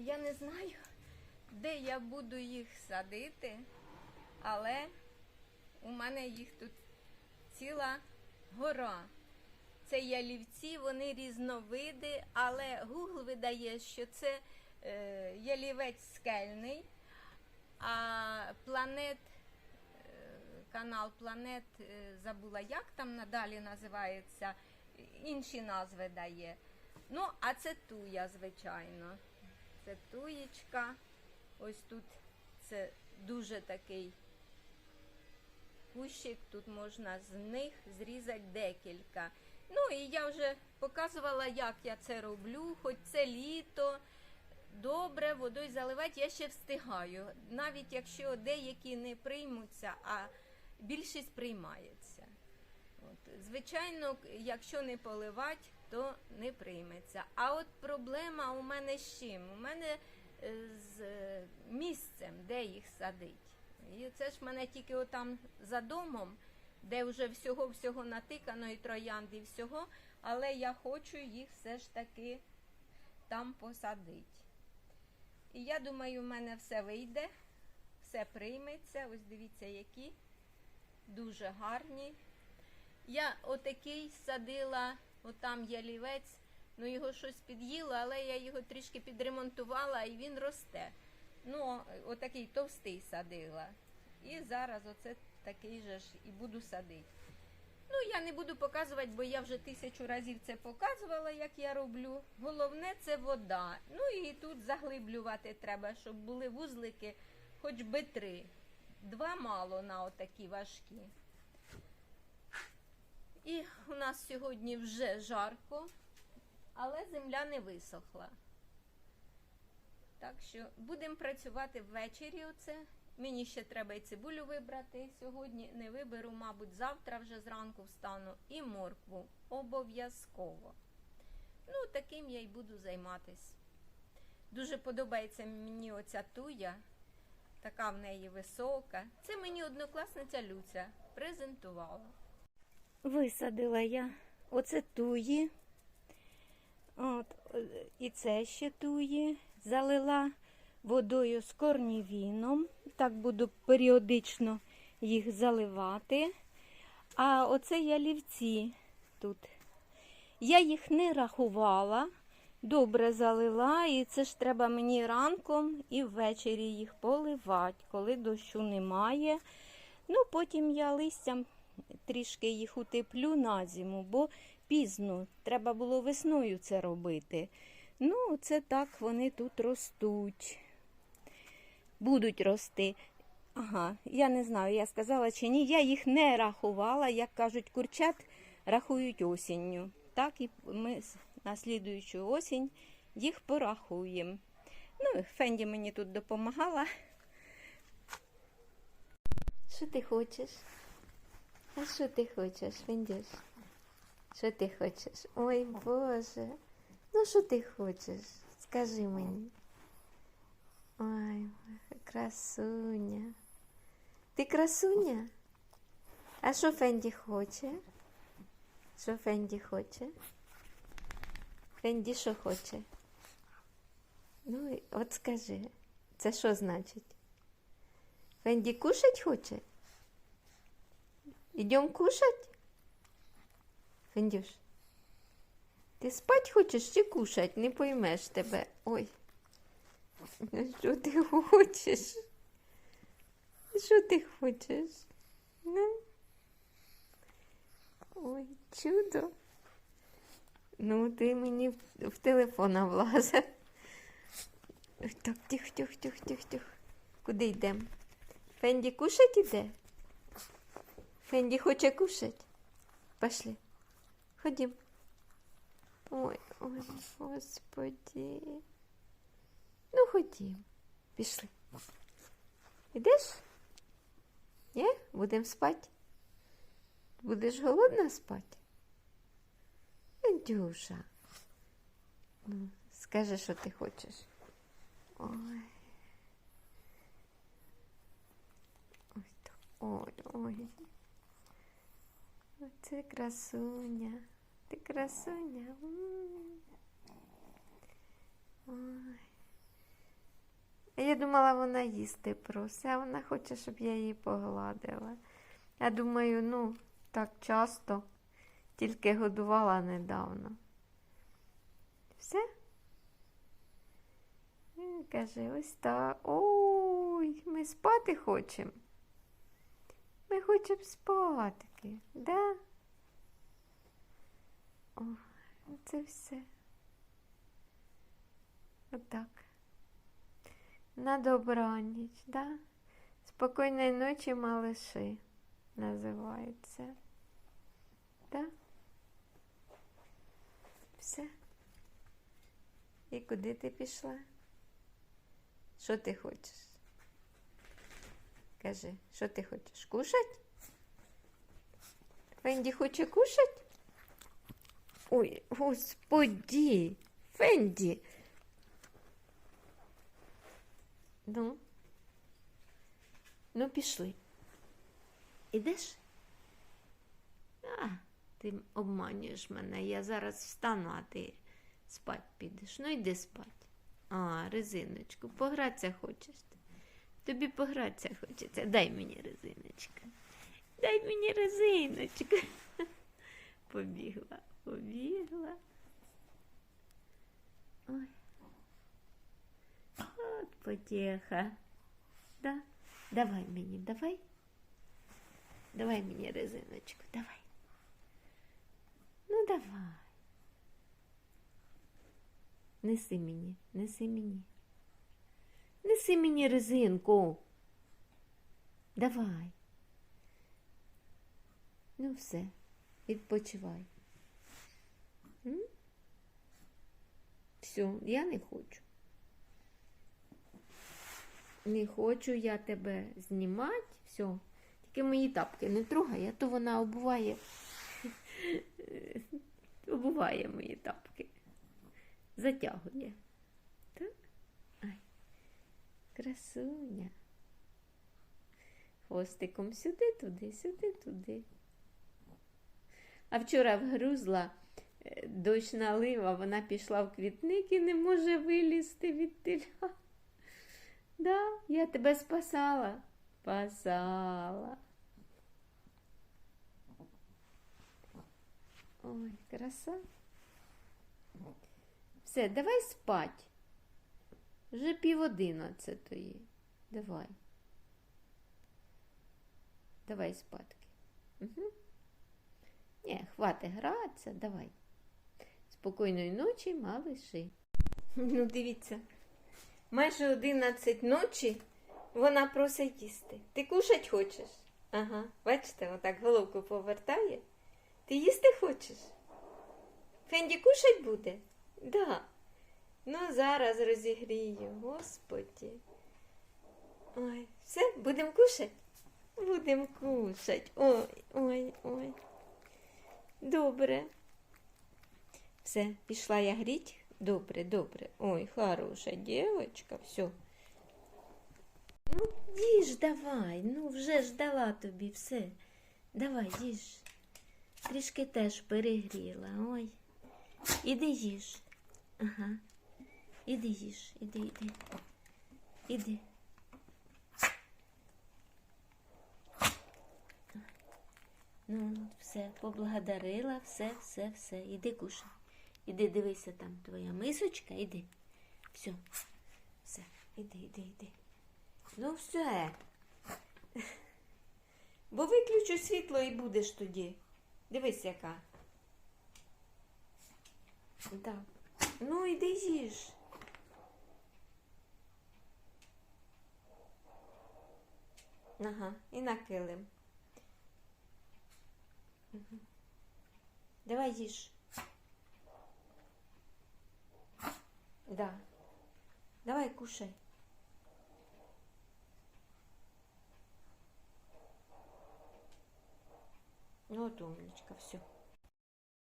Я не знаю, де я буду їх садити, але у мене їх тут ціла гора. Це ялівці, вони різновиди, але Google видає, що це е, ялівець скельний, а планет, е, канал Планет, е, забула, як там надалі називається, інші назви дає. Ну, а це туя, звичайно. Це туєчка. Ось тут це дуже такий кущик, тут можна з них зрізати декілька. Ну і я вже показувала, як я це роблю, хоч це літо. Добре, водою заливати я ще встигаю. Навіть якщо деякі не приймуться, а більшість приймається. От, звичайно, якщо не поливати, то не прийметься. А от проблема у мене з чим? У мене е, з е, місцем, де їх садить. І це ж в мене тільки отам за домом, де вже всього-всього натикано і троянд, і всього, але я хочу їх все ж таки там посадити. І я думаю, в мене все вийде, все прийметься. Ось дивіться, які дуже гарні. Я отакий садила, отам ялівець, ну його щось під'їло, але я його трішки підремонтувала і він росте. Ну, отакий товстий садила. І зараз оце такий же ж і буду садити. Ну, я не буду показувати, бо я вже тисячу разів це показувала, як я роблю. Головне це вода. Ну і тут заглиблювати треба, щоб були вузлики хоч би три. Два мало на отакі важкі. І у нас сьогодні вже жарко, але земля не висохла. Так що будемо працювати ввечері. Оце. Мені ще треба і цибулю вибрати. Сьогодні не виберу, мабуть, завтра вже зранку встану і моркву. Обов'язково. Ну, таким я й буду займатись. Дуже подобається мені оця туя, така в неї висока. Це мені однокласниця Люця презентувала. Висадила я оце туї. От, і це ще туї. Залила водою з корнівіном. Так буду періодично їх заливати. А оце ялівці тут. Я їх не рахувала, добре залила, і це ж треба мені ранком і ввечері їх поливати, коли дощу немає. Ну, потім я листям трішки їх утеплю на зиму, бо пізно. Треба було весною це робити. Ну, це так вони тут ростуть. Будуть рости. Ага, я не знаю, я сказала чи ні. Я їх не рахувала, як кажуть, курчат рахують осінню. Так і ми на слідуючу осінь їх порахуємо. Ну, Фенді мені тут допомагала. Що ти хочеш? А що ти хочеш, Фендюш? Що ти хочеш? Ой, Боже. Ну, що ти хочеш? Скажи мені. Ой, красуня. Ти красуня? А що Фенді хоче? Що Фенді хоче? Фенді що хоче? Ну, от скажи, це що значить? Фенді кушать хоче? Ідем кушать? Фендюш, ти спать хочеш чи кушать? Не поймеш тебе. Ой. Що ти хочеш? Що ти хочеш? Ну? Ой, чудо. Ну, ти мені в, в телефон влазив. Так, тих, тих, тих, тих, тих. Куди йдемо? Фенді кушать іде? Фенді хоче кушать? Пошли. Ходім. Ой, ой, господи. Ну, ходім. Пішли. Ідеш? Ні? Будемо спати? Будеш голодна спати? Індюша. Ну, скажи, що ти хочеш. Ой. Ой, ой, Оце красуня. Ти красуня. Ой. думала, вона їсти просить, а вона хоче, щоб я її погладила. Я думаю, ну, так часто, тільки годувала недавно. Все? Каже, ось так. Ой, ми спати хочемо. Ми хочемо спати, да? Ой, це все. Отак. На добраніч, да? Спокійної ночі, малиші, називається. Да? Все. І куди ти пішла? Що ти хочеш? Кажи, що ти хочеш? Кушать? Фенді хоче кушать? Ой, господі, Фенді. Ну, ну пішли. Ідеш? А, ти обманюєш мене. Я зараз встану, а ти спать підеш. Ну йди спать. А, резиночку, погратися хочеш. Тобі погратися хочеться. Дай мені резиночку. Дай мені резиночку. Побігла, побігла. Ой. От потеха. Да? Давай мені, давай. Давай мені резиночку, давай. Ну давай. Неси мені, неси мені. Неси мені резинку. Давай. Ну все, відпочивай. Все, я не хочу. Не хочу я тебе знімати. Все. Тільки мої тапки не трогай, а то вона обуває. обуває мої тапки. Затягує. Красуня. Хвостиком сюди, туди, сюди, туди. А вчора вгрузла е, дощ налив, а вона пішла в квітник і не може вилізти від теля. Да, я тебе спасала. Спасала. Ой, краса. Все, давай спать. Вже пів одинадцятої. Давай. Давай спадки. Угу. Ні, хватить гратися, давай. Спокійної ночі, малиши. Ну, дивіться. Майже 11 ночі вона просить їсти. Ти кушать хочеш? Ага, бачите, отак головку повертає. Ти їсти хочеш? Фенді кушать буде? Да. Ну, зараз розігрію, господі. Ой, все, будемо кушать? Будемо кушать. Ой, ой, ой. Добре. Все, пішла я гріть. Добре, добре. Ой, хороша дівчинка, все. Ну, їж давай, ну вже ж дала тобі все. Давай, їж. Трішки теж перегріла. Ой. Іди їж. Ага. Іди їж, іди, іди. Іди. Ну, все, поблагодарила, все, все, все. Іди кушай. Іди дивися там твоя мисочка, іди. Все, все, іди, іди, іди. Ну все. Бо виключу світло і будеш тоді. Дивись, яка. Так. Ну, іди їж. Ага, і на килим. Давай їж. Да. Давай кушай. Ну, от умничка, все.